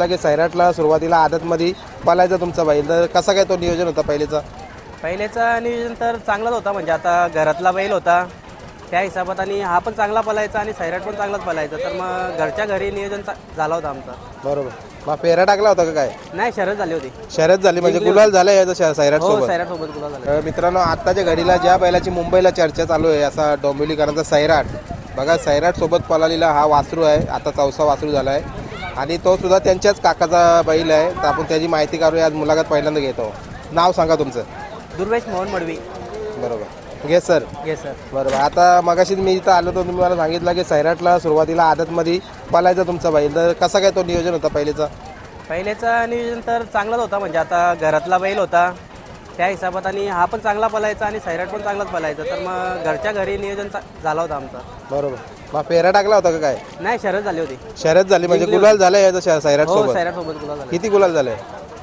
की सैराटला सुरुवातीला आदतमध्ये पलायचा तुमचा बैल. तर कसा काय तो नियोजन होता पहिलेचा? पहिलेचा नियोजन तर चांगलाच होता. म्हणजे आता घरातला बैल होता. त्या हिशोबात आणि हा पण चांगला पलायचा आणि सैराट पण चांगलाच पलायचा तर मग घरच्या घरी नियोजन चा- झाला होता आमचा. बरोबर. मग फेरा टाकला होता का काय? नाही शरद झाली होती. शर्यत झाली. म्हणजे गुलाल झाला याचा सैराट हो सोबत सैराट सोबत गुलाब झाला. अ, मित्रांनो आत्ताच्या घडीला ज्या बैलाची मुंबईला चर्चा चालू आहे असा डोंबिवलीकरांचा सैराट. बघा सैराट सोबत पळालेला हा वासरू आहे. आता चौसा वासरू झाला आहे. आणि तो सुद्धा त्यांच्याच काकाचा बैल आहे. तर आपण त्याची माहिती काढूया. आज मुलाखत पहिल्यांदा घेतो. नाव सांगा तुमचं. दुर्वेश मोहन मडवी. बरोबर. घे सर येस सर बरोबर. आता मगाशी मी इथं आलो तर तुम्ही मला सांगितलं की सैराटला सुरुवातीला आदतमध्ये पलायचा तुमचा बैल. तर कसा काय तो नियोजन होता पहिलेचा? पहिलेचा नियोजन तर चांगलाच होता. म्हणजे आता घरातला बैल होता. त्या हिशोबात आणि हा पण चांगला पलायचा आणि सैराट पण चांगलाच पलायचा. तर मग घरच्या घरी नियोजन चा- झाला होता आमचा. बरोबर. मग फेरा टाकला होता का काय? नाही शरद झाली होती. शर्यत झाली म्हणजे गुलाल झाला. याचा सैराट हो सोबत. सैराट सोबत गुलाब झाला किती गुलाल झाले?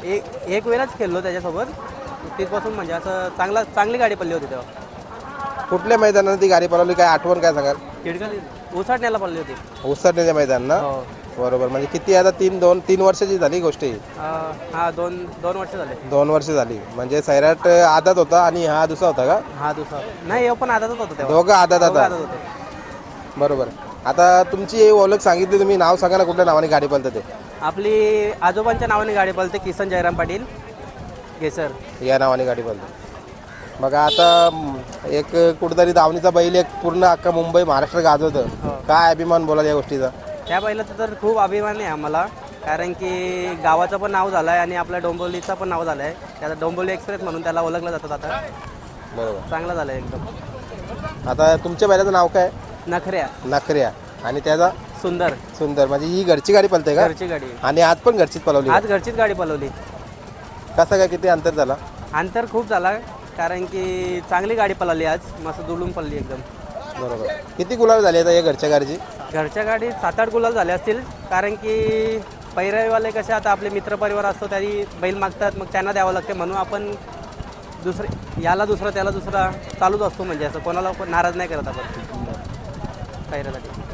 एक एक वेळाच खेळलो त्याच्यासोबत. तिथपासून म्हणजे असं चांगला चांगली गाडी पडली होती तेव्हा. कुठल्या मैदानात ती गाडी पळवली? काय आठवण काय सांगाल? तिडकल उसाटण्याला पडली होती. उसरण्याच्या मैदान ना? हो. बरोबर. म्हणजे किती आता? तीन दोन तीन वर्षाची झाली गोष्ट ही. अं, हा दोन दोन वर्ष झाले. दोन वर्ष झाली. म्हणजे सैराट आदात होता आणि हा दुसरा होता का? हा दुसरा. नाही हे पण आताच होतं तेव्हा. दोघं आदात दोघं आता. आदत होते. बरोबर. आता तुमची ओळख सांगितली तुम्ही नाव सांगा ना कुठल्या नावाने गाडी पळतं ते? आपली आजोबांच्या नावाने गाडी पळते किसन जयराम पाटील. गेसर या नावाने गाडी पळते मग आता म, एक कुठेतरी दावणीचा बैल एक पूर्ण अख्खा मुंबई महाराष्ट्र गाजवतं. हो. काय अभिमान बोला या गोष्टीचा? त्या बैलाचं तर खूप अभिमान आहे आम्हाला कारण की गावाचं पण नाव झालं आहे आणि आपल्या डोंबिवलीचं पण नाव झालं आहे त्याचा डोंबिवली एक्सप्रेस म्हणून त्याला ओळखलं जातात आता. बरोबर. चांगलं झालं आहे एकदम. आता तुमच्या बैलाचं नाव काय? नखऱ्या. नखऱ्या. आणि त्याचा सुंदर. सुंदर. म्हणजे ही घरची गाडी पळते का? घरची गाडी. आणि आज पण घरचीच पळवली आज घरचीच गाडी पळवली कसं काय किती अंतर झाला? अंतर खूप झाला कारण की चांगली गाडी पळाली आज. मस्त दुलून पडली एकदम. बरोबर. किती गुलाब झाले आता या घरच्या गाडीची? घरच्या गाडीत सात आठ गुलाल झाले असतील कारण की पैरावीवाले कसे आता आपले मित्रपरिवार असतो तरी बैल मागतात मग त्यांना द्यावं लागते म्हणून आपण दुसरे याला दुसरा त्याला दुसरा चालूच असतो म्हणजे असं कोणाला पण नाराज नाही करत आपण.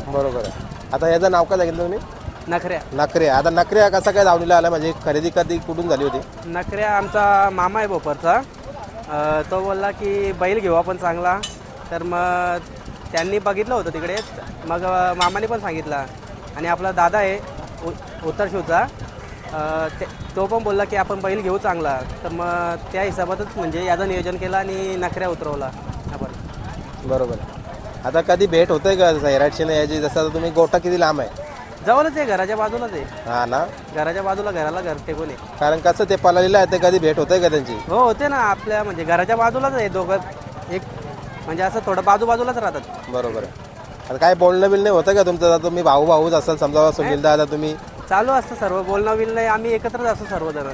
बरोबर आहे. आता याचं नाव काय सांगितलं तुम्ही? नखऱ्या. नखरे आता नखरे कसा काय धावणीला आला? म्हणजे खरेदी कधी कुठून झाली होती? नखऱ्या आमचा मामा आहे भोपरचा. अं, तो बोलला की बैल घेऊ आपण चांगला. तर मग त्यांनी बघितलं होतं तिकडे. मग अं, मामाने पण सांगितलं. आणि आपला दादा आहे उ- उत्तर शिवचा अं, ते- तो पण बोलला की आपण बैल घेऊ चांगला. तर मग त्या हिशोबातच म्हणजे याचं नियोजन केलं आणि नखऱ्या उतरवला. आपण. बरोबर. आता कधी भेट होतंय का सैराटची नाही याची जसं आता तुम्ही गोटा किती लांब आहे? जवळच आहे घराच्या बाजूलाच आहे. हा ना? घराच्या बाजूला घराला घर टेकून आहे. कारण कसं ते पळालेलं आहे ते कधी भेट होतंय का त्यांची? हो होते ना आपल्या म्हणजे घराच्या बाजूलाच आहे दोघं. एक म्हणजे असं थोडं बाजू बाजूलाच राहतात. बरोबर आहे. आता काय बोलणं बिलणं होतं का तुमचं? आता तुम्ही भाऊ भाऊच असाल समजा सुनील दादा तुम्ही. चालू असतं सर्व. बोलणं बिलणं आम्ही एकत्रच असतो सर्वजण.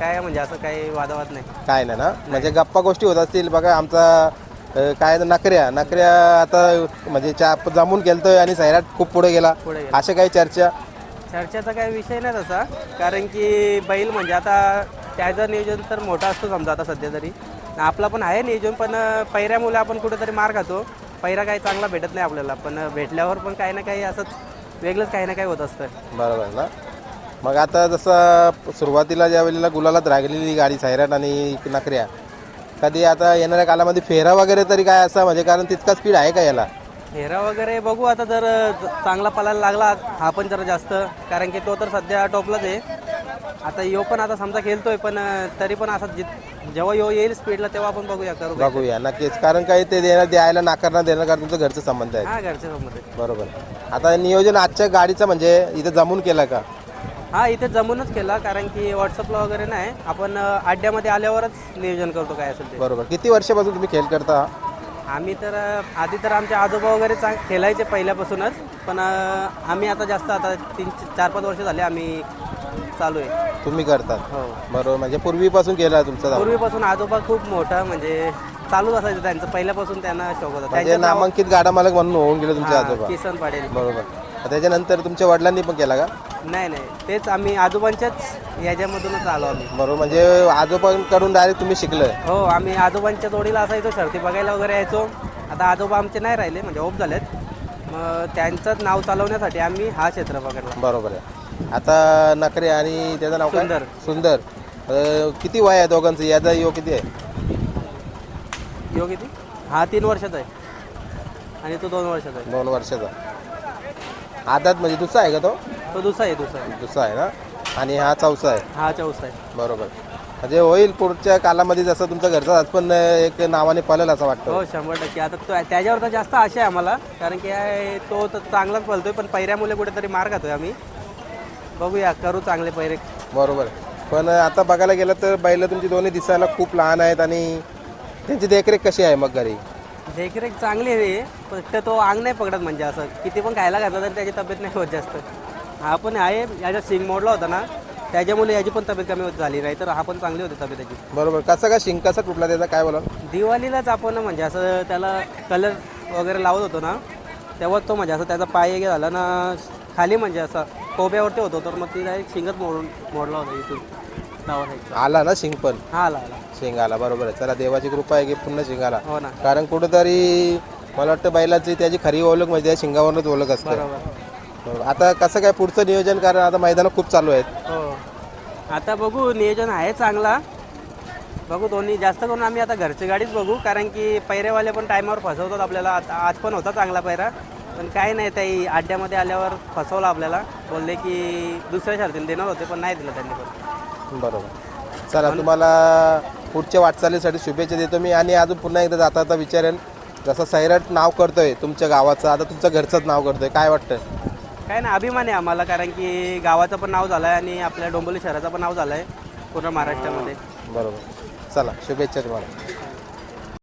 काय म्हणजे असं काही वादावाद नाही. काय नाही ना? म्हणजे गप्पा गोष्टी होत असतील. बघा आमचा अं, काय आहे, नखऱ्या नखऱ्या आता म्हणजे चा जमून गेलतोय आणि सैराट खूप पुढे गेला. पुढे गेला. अशा काही चर्चा? चर्चेचा काही विषय नाही तसा. कारण की बैल म्हणजे आता त्याचं नियोजन तर मोठं असतो समजा आता सध्या तरी. आपला पण आहे नियोजन पण पैऱ्यामुळे आपण कुठेतरी मार खातो. पैरा काही चांगला भेटत नाही आपल्याला पण भेटल्यावर पण काही ना काही असंच वेगळंच काही ना काही होत असतं. बरोबर ना? मग आता जसं सुरुवातीला ज्या वेळेला गुलालात रागलेली गाडी सैराट आणि नखऱ्या कधी आता येणाऱ्या कालामध्ये फेरा वगैरे तरी काय असं म्हणजे कारण तितका स्पीड आहे का याला? हेरा वगैरे बघू आता जर चांगला पळायला लागला हा पण जरा जास्त कारण की तो तर सध्या टॉपलाच आहे. आता यो पण आता समजा खेळतोय पण तरी पण असा जित- जेव्हा यो येईल स्पीडला तेव्हा आपण बघूया करू. बघूया नक्कीच. कारण काही ते देणार द्यायला नाकारणार देणार कारण तुमचं घरचं संबंध आहे. हा समोर बरोबर. आता नियोजन आजच्या गाडीचं म्हणजे इथं जमून केलं का? हा इथे जमूनच केला कारण की व्हॉट्सअपला वगैरे नाही. आपण अड्ड्यामध्ये आल्यावरच नियोजन करतो काय असेल ते. बरोबर. किती वर्षापासून तुम्ही खेळ करता आम्ही तर आधी तर आमचे आजोबा वगैरे चांग खेळायचे पहिल्यापासूनच. पण आम्ही आता जास्त आता तीन चार पाच वर्ष झाले आम्ही चालू आहे. तुम्ही करतात. हो. बरोबर. म्हणजे पूर्वीपासून केला तुमचा. पूर्वीपासून आजोबा खूप मोठा म्हणजे चालूच असायचं त्यांचं. पहिल्यापासून त्यांना शौक होता. म्हणजे नामांकित गाडा मालक म्हणून होऊन गेले तुमचे हा, आजोबा. किसन पाटील. बरोबर. त्याच्यानंतर तुमच्या वडिलांनी पण केला का? नाही नाही. तेच आम्ही आजोबांच्याच याच्यामधूनच आलो आम्ही. बरोबर म्हणजे आजोबांकडून डायरेक्ट तुम्ही शिकलं. हो आम्ही आजोबांच्या जोडीला असायचो शर्ती बघायला वगैरे यायचो. आता आजोबा आमचे नाही राहिले म्हणजे ओप झालेत. मग त्यांचंच नाव चालवण्यासाठी आम्ही हा क्षेत्र पकडला बरोबर आहे. आता नखरे आणि त्याचं नाव काय? सुंदर. सुंदर. अं, किती वय आहे दोघांचं? याचा यो किती आहे? यो किती? हा तीन वर्षाचा आहे. आणि तो दोन वर्षाचा आहे. दोन वर्षाचा. आदात म्हणजे दुसरा आहे का तो? तो दुसरा आहे दुसरा आहे. दुसरा आहे ना? आणि हा चौसा आहे. हा चौसा आहे. बरोबर. म्हणजे होईल पुढच्या कालामध्ये जसं तुमचं घरचा आज पण एक नावाने पळेल असं वाटतं. हो शंभर टक्के. आता तो त्याच्यावर तर जास्त आशा आहे आम्हाला कारण की आहे, तो तर चांगलाच पळतोय पण पैऱ्यामुळे कुठेतरी मार खातोय आम्ही. बघूया करू चांगले पैरे बरोबर. पण आता बघायला गेलं तर बैल तुमची दोन्ही दिसायला खूप लहान आहेत आणि त्यांची देखरेख कशी आहे मग घरी? देखरेख चांगली आहे. फक्त तो अंग नाही पकडत म्हणजे असं. किती पण खायला घातलं तरी त्याची तब्येत नाही होत जास्त. हा पण आहे याच्या सिंग मोडला होता ना त्याच्यामुळे याची पण तब्येत कमी होत झाली नाही तर हा पण चांगली होती तब्येत त्याची. बरोबर. कसा का शिंक कसा तुटला त्याचा? काय बोला दिवाळीलाच आपण म्हणजे असं त्याला कलर वगैरे लावत होतो ना तेव्हाच तो म्हणजे असं त्याचा पाय हे झाला ना खाली म्हणजे असं कोब्यावरती होतो तर मग तिला एक शिंगच मोडून मोडला होता इथून आला ना शिंग पण? हा आला आला. शिंग आला बरोबर आहे. चला देवाची कृपा आहे की पुन्हा शिंग आला. हो ना. कारण कुठंतरी मला वाटतं बैलाची त्याची खरी ओळख म्हणजे त्या शिंगावरच ओळख असते. बरोबर. बरोबर. आता कसं काय पुढचं नियोजन? कारण आता मैदानं खूप चालू आहेत. हो. आता बघू नियोजन आहे चांगला. बघू दोन्ही जास्त करून आम्ही आता घरची गाडीच बघू कारण की पैरेवाले पण टायमावर फसवतात आपल्याला. आता आज पण होता चांगला पैरा पण काय नाही त्याही अड्ड्यामध्ये आल्यावर फसवलं आपल्याला. बोलले की दुसऱ्या शर्तीला देणार होते पण नाही दिलं त्यांनी पण. बरोबर. चला तुम्हाला पुढच्या वाटचालीसाठी शुभेच्छा देतो मी आणि अजून पुन्हा एकदा जाता जाता विचारेन जसं सैराट नाव करतोय तुमच्या गावाचं आता तुमचं घरचंच नाव करतोय काय वाटतं काय ना अभिमान आहे आम्हाला कारण की गावाचं पण नाव झालं आहे आणि आपल्या डोंबिवली शहराचं पण नाव झालं आहे पूर्ण महाराष्ट्रामध्ये. बरोबर. चला शुभेच्छा तुम्हाला.